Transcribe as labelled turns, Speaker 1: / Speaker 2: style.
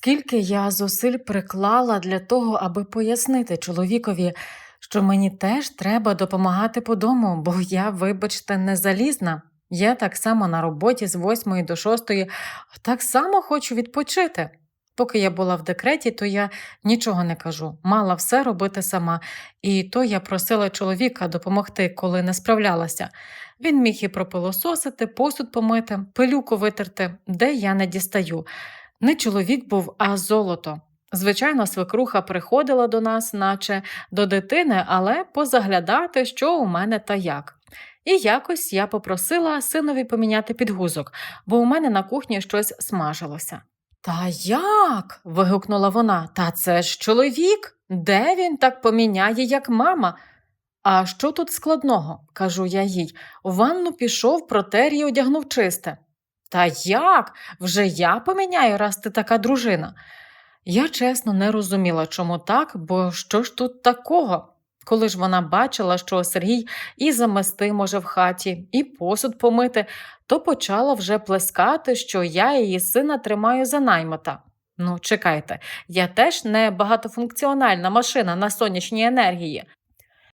Speaker 1: Скільки я зусиль приклала для того, аби пояснити чоловікові, що мені теж треба допомагати по дому, бо я, вибачте, не залізна. Я так само на роботі з 8 до 6, так само хочу відпочити. Поки я була в декреті, то я нічого не кажу, мала все робити сама, і то я просила чоловіка допомогти, коли не справлялася. Він міг і пропилососити, посуд помити, пилюку витерти, де я не дістаю. Не чоловік був, а золото. Звичайно, свекруха приходила до нас, наче до дитини, але позаглядати, що у мене та як. І якось я попросила синові поміняти підгузок, бо у мене на кухні щось смажилося. Та як? вигукнула вона. Та це ж чоловік. Де він так поміняє, як мама? А що тут складного? кажу я їй. У ванну пішов, протер і одягнув чисте. Та як? Вже я поміняю, раз ти така дружина. Я чесно не розуміла, чому так, бо що ж тут такого? Коли ж вона бачила, що Сергій і замести може в хаті, і посуд помити, то почала вже плескати, що я її сина тримаю за наймита. Ну, чекайте, я теж не багатофункціональна машина на сонячній енергії.